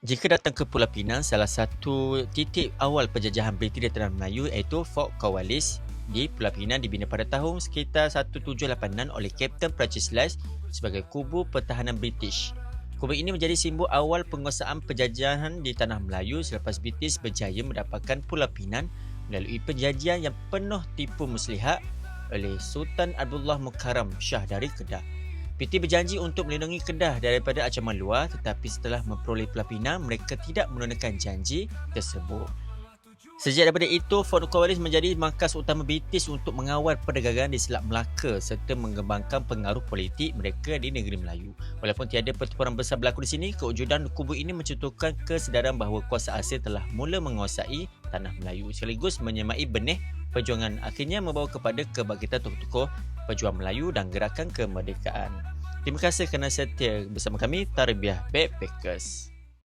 Jika datang ke Pulau Pinang, salah satu titik awal penjajahan British di Tanah Melayu iaitu Fort Cornwallis di Pulau Pinang dibina pada tahun sekitar 1786 oleh Kapten Perancis Lice sebagai kubu pertahanan British. Kubu ini menjadi simbol awal penguasaan penjajahan di Tanah Melayu selepas British berjaya mendapatkan Pulau Pinang melalui perjanjian yang penuh tipu muslihat oleh Sultan Abdullah Mukarram Shah dari Kedah. PT berjanji untuk melindungi Kedah daripada ancaman luar tetapi setelah memperoleh pelapinan mereka tidak menunaikan janji tersebut. Sejak daripada itu, Fort Cornwallis menjadi markas utama British untuk mengawal perdagangan di Selat Melaka serta mengembangkan pengaruh politik mereka di negeri Melayu. Walaupun tiada pertempuran besar berlaku di sini, kewujudan kubu ini mencontohkan kesedaran bahawa kuasa asing telah mula menguasai tanah Melayu sekaligus menyemai benih perjuangan akhirnya membawa kepada kebangkitan tokoh-tokoh pejuang Melayu dan gerakan kemerdekaan. Terima kasih kerana setia bersama kami Tarbiyah Backpackers.